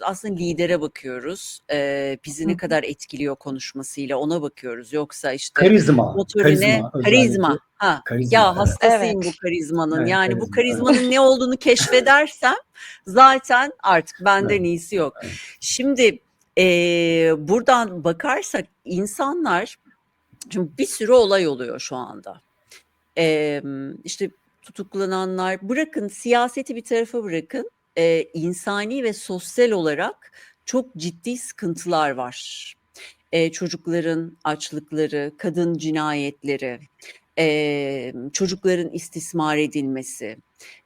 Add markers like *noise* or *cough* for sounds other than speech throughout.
Aslında lidere bakıyoruz. Eee, bizi Hı ne kadar etkiliyor konuşmasıyla ona bakıyoruz. Yoksa işte Karizma, motorine karizma karizma. Ha, Karizma, ya evet. hastasıyım Evet. bu karizmanın. Evet, Yani bu karizma, evet. karizmanın ne olduğunu keşfedersem zaten artık benden Evet, iyisi yok. evet. Şimdi eee, buradan bakarsak insanlar şimdi bir sürü olay oluyor şu anda. Emm, işte tutuklananlar bırakın siyaseti bir tarafa bırakın. Eee, insani ve sosyal olarak çok ciddi sıkıntılar var. Eee, çocukların açlıkları, kadın cinayetleri, emm, çocukların istismar edilmesi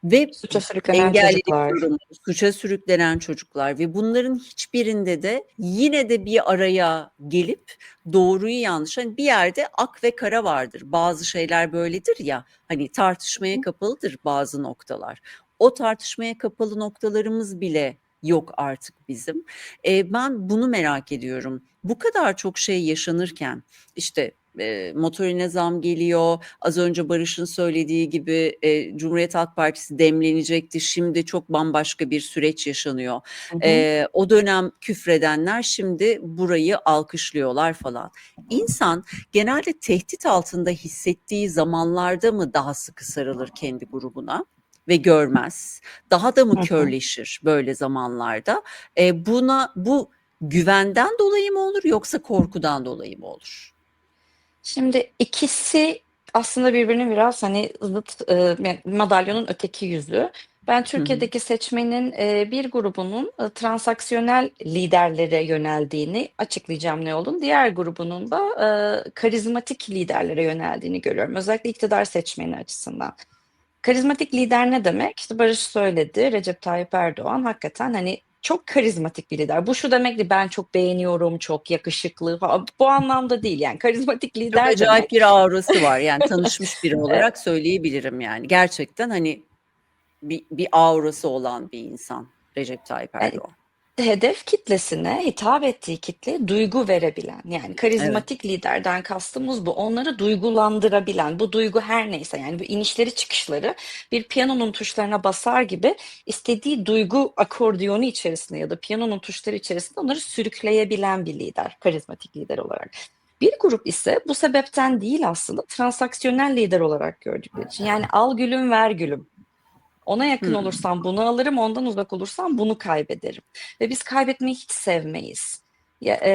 ve Suça sürüklenen çocuklar. durumu, suça sürüklenen çocuklar ve bunların hiçbirinde de yine de bir araya gelip doğruyu yanlış hani bir yerde ak ve kara vardır. Bazı şeyler böyledir ya hani tartışmaya kapalıdır bazı noktalar. O tartışmaya kapalı noktalarımız bile yok artık bizim. Eee, ben bunu merak ediyorum. Bu kadar çok şey yaşanırken işte eee, motorine zam geliyor. Az önce Barış'ın söylediği gibi eee, Cumhuriyet Halk Partisi demlenecekti. Şimdi çok bambaşka bir süreç yaşanıyor. Hı hı. Eee, o dönem küfredenler şimdi burayı alkışlıyorlar falan. İnsan genelde tehdit altında hissettiği zamanlarda mı daha sıkı sarılır kendi grubuna ve görmez? Daha da mı körleşir böyle zamanlarda? Eee, buna bu güvenden dolayı mı olur yoksa korkudan dolayı mı olur? Şimdi ikisi aslında birbirinin biraz hani zıt e, madalyonun öteki yüzü. Ben. Türkiye'deki seçmenin e, bir grubunun e, transaksiyonel liderlere yöneldiğini açıklayacağım ne olduğunu. Diğer grubunun da e, karizmatik liderlere yöneldiğini görüyorum. Özellikle iktidar seçmeni açısından. Karizmatik lider ne demek? İşte Barış söyledi. Recep Tayyip Erdoğan hakikaten hani çok karizmatik bir lider. Bu şu demek değil ben çok beğeniyorum, çok yakışıklı falan. Bu anlamda değil yani. Karizmatik Çok lider acayip demek. bir aurası var. Yani *laughs* tanışmış biri olarak söyleyebilirim yani. Gerçekten hani bir, bir aurası olan bir insan Recep Tayyip Yani Erdoğan. Hedef kitlesine hitap ettiği kitleye duygu verebilen yani Evet. karizmatik liderden kastımız bu. Onları duygulandırabilen bu duygu her neyse yani bu inişleri çıkışları bir piyanonun tuşlarına basar gibi istediği duygu akordiyonu içerisinde ya da piyanonun tuşları içerisinde onları sürükleyebilen bir lider karizmatik lider olarak. Bir grup ise bu sebepten değil aslında transaksiyonel lider olarak gördükleri için. Yani al gülüm ver gülüm. Ona yakın Hmm. olursam bunu alırım, ondan uzak olursam bunu kaybederim. Ve biz kaybetmeyi hiç sevmeyiz. Ya, e,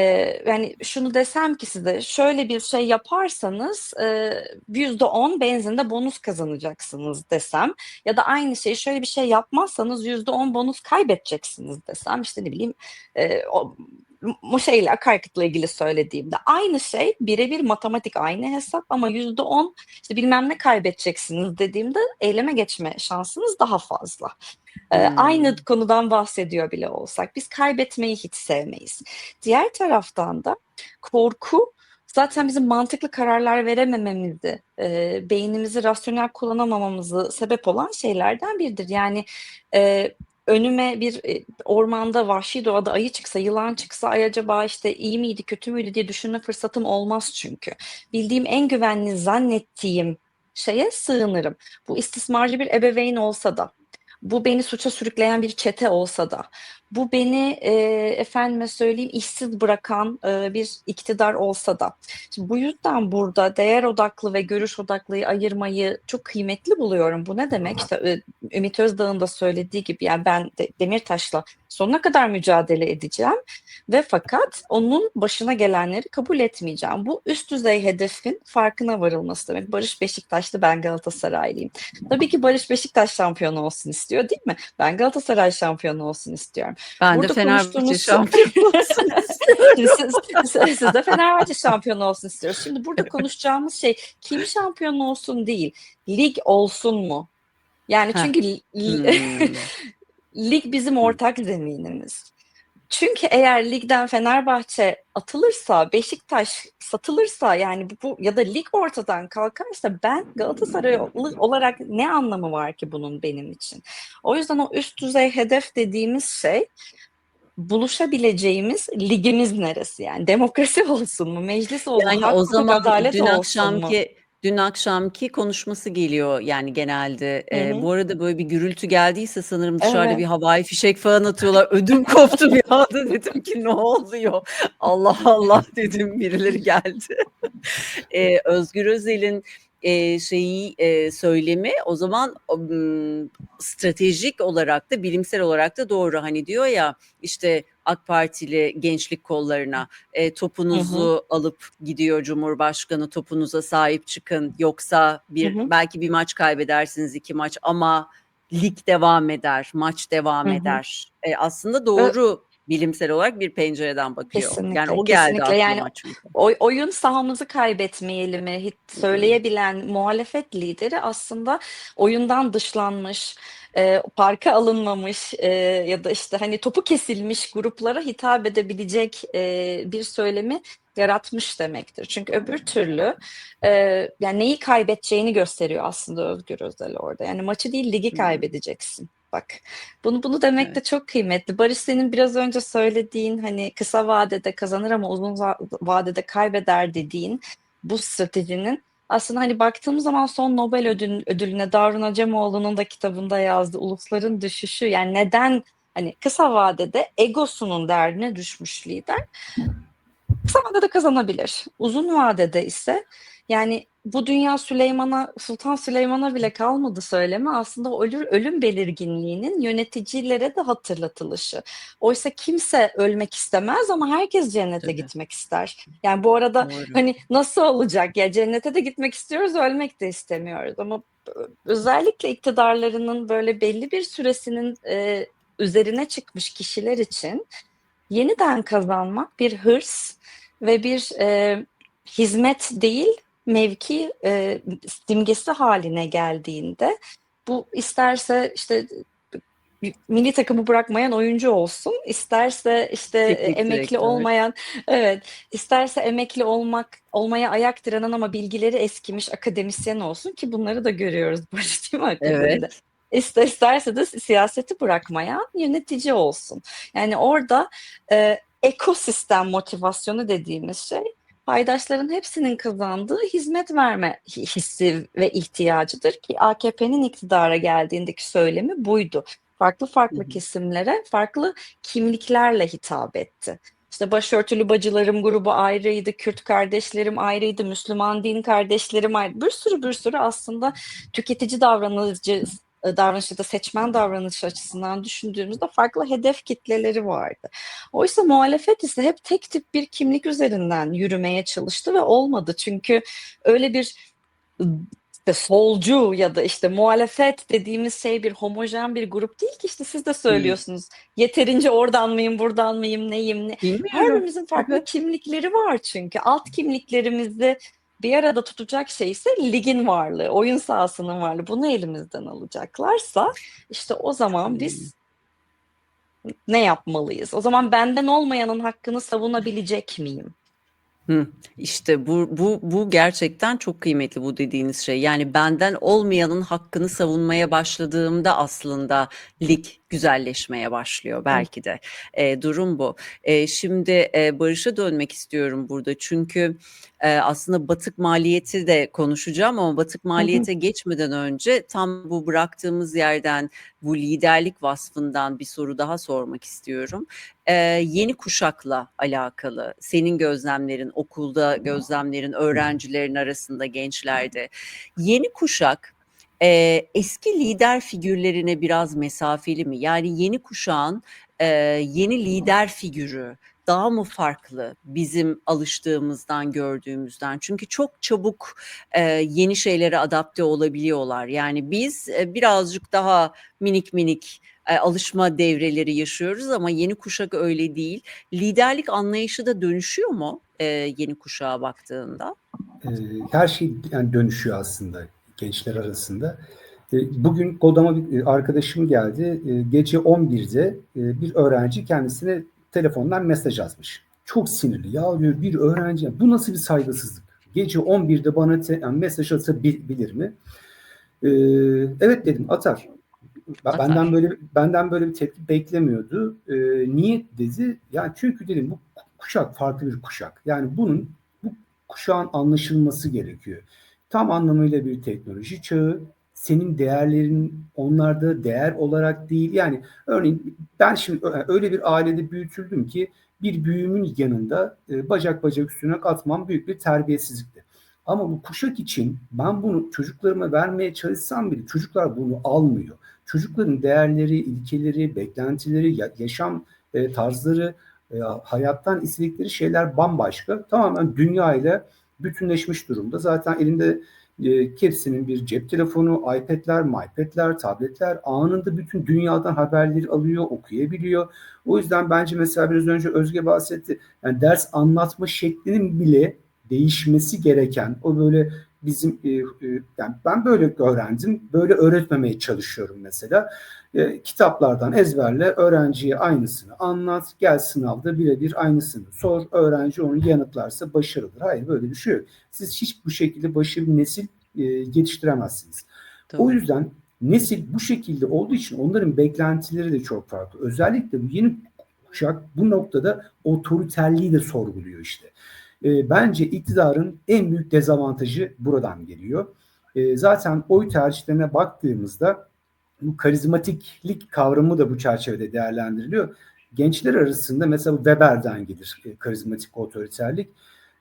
yani şunu desem ki size şöyle bir şey yaparsanız e, yüzde on benzinde bonus kazanacaksınız desem ya da aynı şeyi şöyle bir şey yapmazsanız yüzde on bonus kaybedeceksiniz desem işte ne bileyim e, o, şeyle akaryakıtla ilgili söylediğimde aynı şey birebir matematik aynı hesap ama yüzde on işte bilmem ne kaybedeceksiniz dediğimde eyleme geçme şansınız daha fazla. Ee, Hmm. Aynı konudan bahsediyor bile olsak biz kaybetmeyi hiç sevmeyiz. Diğer taraftan da korku zaten bizim mantıklı kararlar veremememizi, e, beynimizi rasyonel kullanamamamızı sebep olan şeylerden biridir. Yani e, önüme bir e, ormanda vahşi doğada ayı çıksa, yılan çıksa ay acaba işte iyi miydi, kötü müydü diye düşünme fırsatım olmaz çünkü. Bildiğim en güvenli zannettiğim şeye sığınırım. Bu istismarcı bir ebeveyn olsa da, bu beni suça sürükleyen bir çete olsa da, bu beni e, efendime söyleyeyim işsiz bırakan e, bir iktidar olsa da. Şimdi bu yüzden burada değer odaklı ve görüş odaklıyı ayırmayı çok kıymetli buluyorum. Bu ne demek? İşte e, Ümit Özdağ'ın da söylediği gibi yani ben de, Demirtaş'la sonuna kadar mücadele edeceğim ve fakat onun başına gelenleri kabul etmeyeceğim. Bu üst düzey hedefin farkına varılması demek. Barış Beşiktaşlı ben Galatasaraylıyım. Tabii ki Barış Beşiktaş şampiyonu olsun istiyor değil mi? Ben Galatasaray şampiyonu olsun istiyorum. Ben de Burada Fenerbahçe konuştuğumuz şampiyon olsun Şimdi siz, siz, de Fenerbahçe şampiyonu olsun istiyoruz. Şimdi burada konuşacağımız şey kim şampiyon olsun değil, lig olsun mu? Yani çünkü li- Hmm. *laughs* lig bizim ortak zeminimiz. Çünkü eğer ligden Fenerbahçe atılırsa, Beşiktaş satılırsa yani bu, ya da lig ortadan kalkarsa ben Galatasaraylı olarak ne anlamı var ki bunun benim için? O yüzden o üst düzey hedef dediğimiz şey buluşabileceğimiz ligimiz neresi yani? Demokrasi *laughs* olsun mu? Meclis olsun mu? Yani hak, o zaman adalet dün olsun mu? Dün akşamki konuşması geliyor yani genelde. Hı hı. bu arada böyle bir gürültü geldiyse sanırım dışarıda Evet. bir havai fişek falan atıyorlar. Ödüm koptu bir anda *laughs* dedim ki ne oluyor? Allah Allah *laughs* dedim birileri geldi. *laughs* Eee, Özgür Özel'in, eee, şeyi, eee, söylemi o zaman, ımm, stratejik olarak da bilimsel olarak da doğru. Hani diyor ya işte AK Partili gençlik kollarına, eee, Hı hı. topunuzu alıp gidiyor Cumhurbaşkanı, topunuza sahip çıkın yoksa Hı bir hı. belki 1 maç kaybedersiniz, 2 maç ama lig devam eder, maç devam Hı hı. eder. Eee, aslında doğru bilimsel olarak bir pencereden bakıyor. Yani Kesinlikle, o geldi kesinlikle. Yani çünkü. oy oyun sahamızı kaybetmeyelim'i hit söyleyebilen muhalefet lideri aslında oyundan dışlanmış, eee, parka alınmamış, eee, ya da işte hani topu kesilmiş gruplara hitap edebilecek, eee, bir söylemi yaratmış demektir. Çünkü öbür türlü, eee, yani neyi kaybedeceğini gösteriyor aslında Özgür Özel orada. Yani maçı değil ligi kaybedeceksin. Bak, bunu bunu demek Evet. de çok kıymetli. Barış senin biraz önce söylediğin hani kısa vadede kazanır ama uzun vadede kaybeder dediğin bu stratejinin aslında hani baktığımız zaman son Nobel ödül ödülüne Darun Acemoğlu'nun da kitabında yazdığı ulusların düşüşü yani neden hani kısa vadede egosunun derdine düşmüş lider kısa vadede kazanabilir. Uzun vadede ise yani bu dünya Süleyman'a, Sultan Süleyman'a bile kalmadı söylemi aslında ölür ölüm belirginliğinin yöneticilere de hatırlatılışı. Oysa kimse ölmek istemez ama herkes cennete Tabii. gitmek ister. Yani bu arada Doğru. hani nasıl olacak? Ya cennete de gitmek istiyoruz, ölmek de istemiyoruz ama özellikle iktidarlarının böyle belli bir süresinin, eee, üzerine çıkmış kişiler için yeniden kazanmak bir hırs ve bir, eee, hizmet değil, mevki, eee, simgesi hâline geldiğinde bu isterse işte milli takımı bırakmayan oyuncu olsun, isterse işte, Teknik emekli direktör. olmayan Evet, isterse emekli olmak olmaya ayak direnen ama bilgileri eskimiş akademisyen olsun ki bunları da görüyoruz Barış değil mi akademide? Evet. İster isterse de si siyaseti bırakmayan yönetici olsun. Yani orada, eee, ekosistem motivasyonu dediğimiz şey paydaşların hepsinin kazandığı hizmet verme hi hissi ve ihtiyacıdır ki AKP'nin iktidara geldiğindeki söylemi buydu. Farklı farklı hı. kesimlere farklı kimliklerle hitap etti. İşte başörtülü bacılarım grubu ayrıydı, Kürt kardeşlerim ayrıydı, Müslüman din kardeşlerim ayrı bir sürü bir sürü aslında tüketici davranıcı davranışı ya da seçmen davranışı açısından düşündüğümüzde farklı hedef kitleleri vardı. Oysa muhalefet ise hep tek tip bir kimlik üzerinden yürümeye çalıştı ve olmadı. Çünkü öyle bir işte solcu ya da işte muhalefet dediğimiz şey bir homojen bir grup değil ki işte siz de Değil. söylüyorsunuz. Yeterince oradan mıyım, buradan mıyım, neyim, ne Bilmiyorum. Her birimizin farklı kimlikleri var çünkü. Alt kimliklerimizi bir arada tutacak şey ise ligin varlığı, oyun sahasının varlığı. Bunu elimizden alacaklarsa işte o zaman Hımm. biz ne yapmalıyız? O zaman benden olmayanın hakkını savunabilecek miyim? İşte bu bu bu gerçekten çok kıymetli bu dediğiniz şey. Yani benden olmayanın hakkını savunmaya başladığımda aslında lig güzelleşmeye başlıyor Hı. belki de. Eee, durum bu. Eee, şimdi, eee, Barış'a dönmek istiyorum burada. Çünkü, eee, aslında batık maliyeti de konuşacağım ama batık Hı hı. maliyete geçmeden önce tam bu bıraktığımız yerden, bu liderlik vasfından bir soru daha sormak istiyorum. Eee, yeni kuşakla alakalı senin gözlemlerin, okulda gözlemlerin, öğrencilerin arasında, gençlerde. Yeni kuşak, eee, eski lider figürlerine biraz mesafeli mi? Yani yeni kuşağın, eee, yeni lider figürü daha mı farklı bizim alıştığımızdan, gördüğümüzden? Çünkü çok çabuk, eee, yeni şeylere adapte olabiliyorlar. Yani biz, eee, birazcık daha minik minik, eee, alışma devreleri yaşıyoruz ama yeni kuşak öyle değil. Liderlik anlayışı da dönüşüyor mu, eee, yeni kuşağa baktığında? Eee, her şey yani dönüşüyor aslında gençler arasında. Bugün odama bir arkadaşım geldi. Gece 11'de eee, bir öğrenci kendisine telefondan mesaj yazmış. Çok sinirli. Ya diyor bir öğrenci bu nasıl bir saygısızlık? Gece 11'de bana te, yani mesaj atabilir mi? Eee, evet dedim atar. Atar. Benden böyle benden böyle bir tepki beklemiyordu. Eee, niye dedi? Yani çünkü dedim bu kuşak farklı bir kuşak. Yani bunun bu kuşağın anlaşılması gerekiyor. tam anlamıyla bir teknoloji çağı. Senin değerlerin onlarda değer olarak değil. Yani örneğin ben şimdi öyle bir ailede büyütüldüm ki bir büyüğümün yanında e, bacak bacak üstüne katmam büyük bir terbiyesizlikti. Ama bu kuşak için ben bunu çocuklarıma vermeye çalışsam bile çocuklar bunu almıyor. Çocukların değerleri, ilkeleri, beklentileri, ya- yaşam e, tarzları, e, hayattan istedikleri şeyler bambaşka. Tamamen dünya ile bütünleşmiş durumda. Zaten elinde e, hepsinin bir cep telefonu, iPad'ler, MyPad'ler, tabletler anında bütün dünyadan haberleri alıyor, okuyabiliyor. O yüzden bence mesela biraz önce Özge bahsetti. Yani ders anlatma şeklinin bile değişmesi gereken o böyle bizim e, e, yani ben böyle öğrendim, böyle öğretmemeye çalışıyorum mesela. E, kitaplardan ezberle öğrenciye aynısını anlat, gel sınavda birebir aynısını sor, öğrenci onu yanıtlarsa başarılıdır. Hayır böyle bir şey yok. Siz hiç bu şekilde başarılı nesil e, yetiştiremezsiniz. O Doğru. yüzden nesil bu şekilde olduğu için onların beklentileri de çok farklı. Özellikle bu yeni kuşak bu noktada otoriterliği de sorguluyor işte. E, bence iktidarın en büyük dezavantajı buradan geliyor. E, zaten oy tercihlerine baktığımızda bu karizmatiklik kavramı da bu çerçevede değerlendiriliyor. Gençler arasında mesela Weber'den gelir e, karizmatik otoriterlik.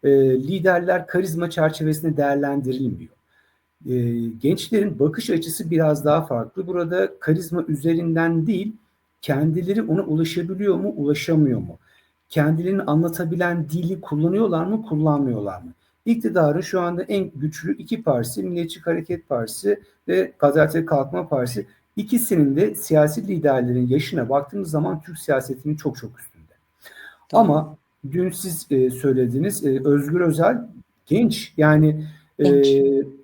E, liderler karizma çerçevesinde değerlendirilmiyor. E, gençlerin bakış açısı biraz daha farklı. Burada karizma üzerinden değil, kendileri ona ulaşabiliyor mu, ulaşamıyor mu? Kendilerini anlatabilen dili kullanıyorlar mı, kullanmıyorlar mı? İktidarın şu anda en güçlü iki partisi, Milliyetçi Hareket Partisi ve Gaziantep Kalkınma Partisi. İkisinin de siyasi liderlerin yaşına baktığımız zaman Türk siyasetinin çok çok üstünde. Ama dün siz e, söylediniz e, Özgür Özel genç yani e, Genç.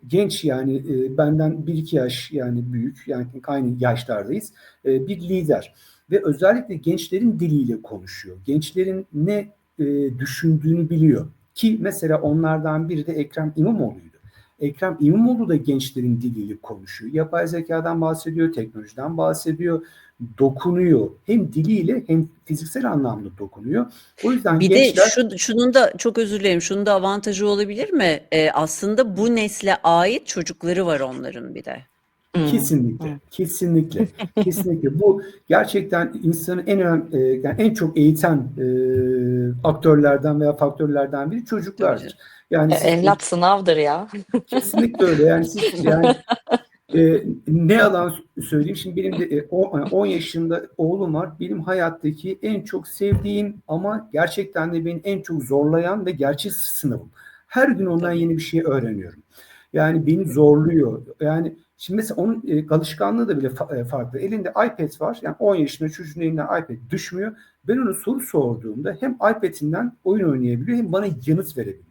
genç yani e, benden bir iki yaş yani büyük yani aynı yaşlardayız e, bir lider ve özellikle gençlerin diliyle konuşuyor. Gençlerin ne e, düşündüğünü biliyor ki mesela onlardan biri de Ekrem İmamoğlu'ydu. Ekrem İmamoğlu da gençlerin diliyle konuşuyor. Yapay zekadan bahsediyor, teknolojiden bahsediyor, dokunuyor. Hem diliyle hem fiziksel anlamda dokunuyor. O yüzden Bir gençler... de şu, şunun da çok özür dilerim. Şunun da avantajı olabilir mi? Ee, aslında bu nesle ait çocukları var onların bir de. Kesinlikle, kesinlikle, *laughs* kesinlikle. Bu gerçekten insanı en önemli, e, yani en çok eğiten e, aktörlerden veya faktörlerden biri çocuklardır. Yani E, siz- Evlat sınavdır ya. kesinlikle öyle. Yani siz *laughs* yani e, ne yalan söyleyeyim. Şimdi benim de e, on- 10 yaşında oğlum var. Benim hayattaki en çok sevdiğim ama gerçekten de beni en çok zorlayan ve gerçek sınavım. Her gün ondan yeni bir şey öğreniyorum. Yani beni zorluyor. Yani şimdi mesela onun e, alışkanlığı da bile fa- e, farklı. Elinde iPad var. Yani 10 yaşında çocuğun elinden iPad düşmüyor. Ben ona soru sorduğumda hem iPad'inden oyun oynayabiliyor hem bana yanıt verebiliyor.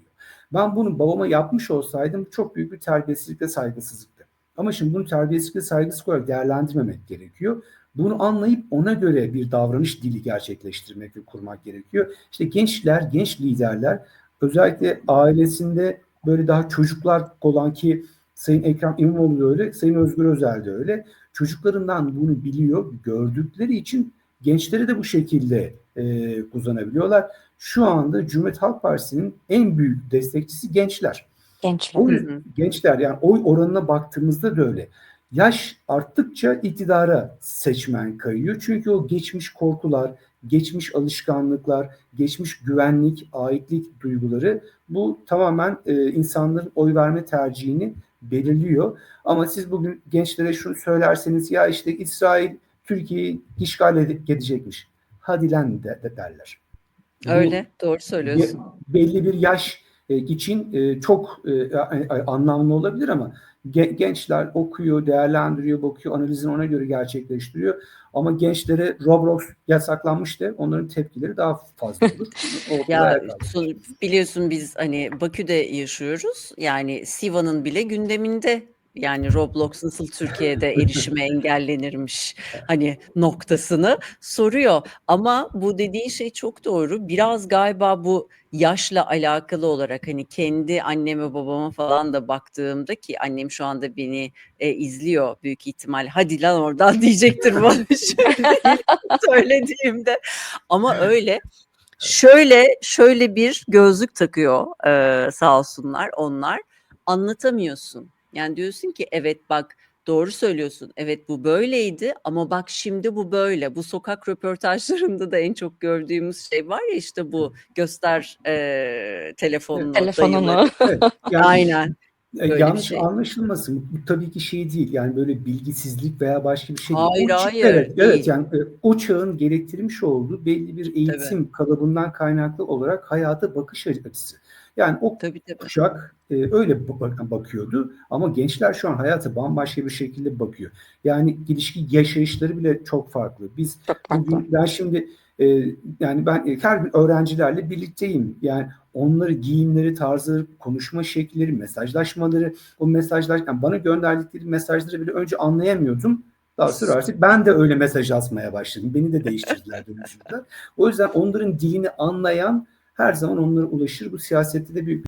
Ben bunu babama yapmış olsaydım çok büyük bir terbiyesizlik ve saygısızlıktı. Ama şimdi bunu terbiyesizlik ve saygısızlık olarak değerlendirmemek gerekiyor. Bunu anlayıp ona göre bir davranış dili gerçekleştirmek ve kurmak gerekiyor. İşte gençler, genç liderler özellikle ailesinde böyle daha çocuklar olan ki Sayın Ekrem İmamoğlu da öyle, Sayın Özgür Özel de öyle. Çocuklarından bunu biliyor, gördükleri için gençleri de bu şekilde e, kullanabiliyorlar. Şu anda Cumhuriyet Halk Partisi'nin en büyük destekçisi gençler. Gençler. O yüzden gençler yani oy oranına baktığımızda da öyle. Yaş arttıkça iktidara seçmen kayıyor. Çünkü o geçmiş korkular, geçmiş alışkanlıklar, geçmiş güvenlik, aitlik duyguları bu tamamen e, insanların oy verme tercihini belirliyor. Ama siz bugün gençlere şunu söylerseniz ya işte İsrail Türkiye'yi işgal ede- edecekmiş. Hadi lan de, de derler. Bu- Öyle. Doğru söylüyorsun. Be- belli bir yaş e, için e, çok e, anlamlı olabilir ama gençler okuyor, değerlendiriyor, bakıyor, analizini ona göre gerçekleştiriyor. Ama gençlere Roblox yasaklanmıştı. Onların tepkileri daha fazla olur. *laughs* Ya biliyorsun biz hani Bakü'de yaşıyoruz. Yani Siva'nın bile gündeminde. Yani Roblox nasıl Türkiye'de *laughs* erişime engellenirmiş hani noktasını soruyor. Ama bu dediğin şey çok doğru. Biraz galiba bu yaşla alakalı olarak hani kendi anneme babama falan da baktığımda ki annem şu anda beni e, izliyor büyük ihtimal. Hadi lan oradan *laughs* diyecektir bana *laughs* söylediğimde. Ama öyle. Şöyle şöyle bir gözlük takıyor e, sağ olsunlar onlar. anlatamıyorsun. Yani diyorsun ki evet bak doğru söylüyorsun. Evet bu böyleydi ama bak şimdi bu böyle. Bu sokak röportajlarında da en çok gördüğümüz şey var ya işte bu göster eee telefonunu. Telefonunu. Evet, *laughs* yani Aynen. e, Böyle bir yanlış şey. anlaşılmasın. Bu tabii ki şey değil. Yani böyle bilgisizlik veya başka bir şey değil. Hayır, O çağ- hayır, evet, değil. evet yani e, o çağın gerektirmiş olduğu belli bir eğitim kalıbından kaynaklı olarak hayata bakış açısı. Yani o Tabii tabii. kuşak e, öyle bak- bakıyordu ama gençler şu an hayata bambaşka bir şekilde bakıyor. Yani ilişki yaşayışları bile çok farklı. Biz Çok farklı. bugün ben şimdi e, yani ben e, her gün öğrencilerle birlikteyim. Yani onları giyimleri, tarzları, konuşma şekilleri, mesajlaşmaları, o mesajlar yani bana gönderdikleri mesajları bile önce anlayamıyordum. Daha sonra artık ben de öyle mesaj atmaya başladım. Beni de değiştirdiler dönüşümde. O yüzden onların dilini anlayan her zaman onlara ulaşır. Bu siyasette de büyük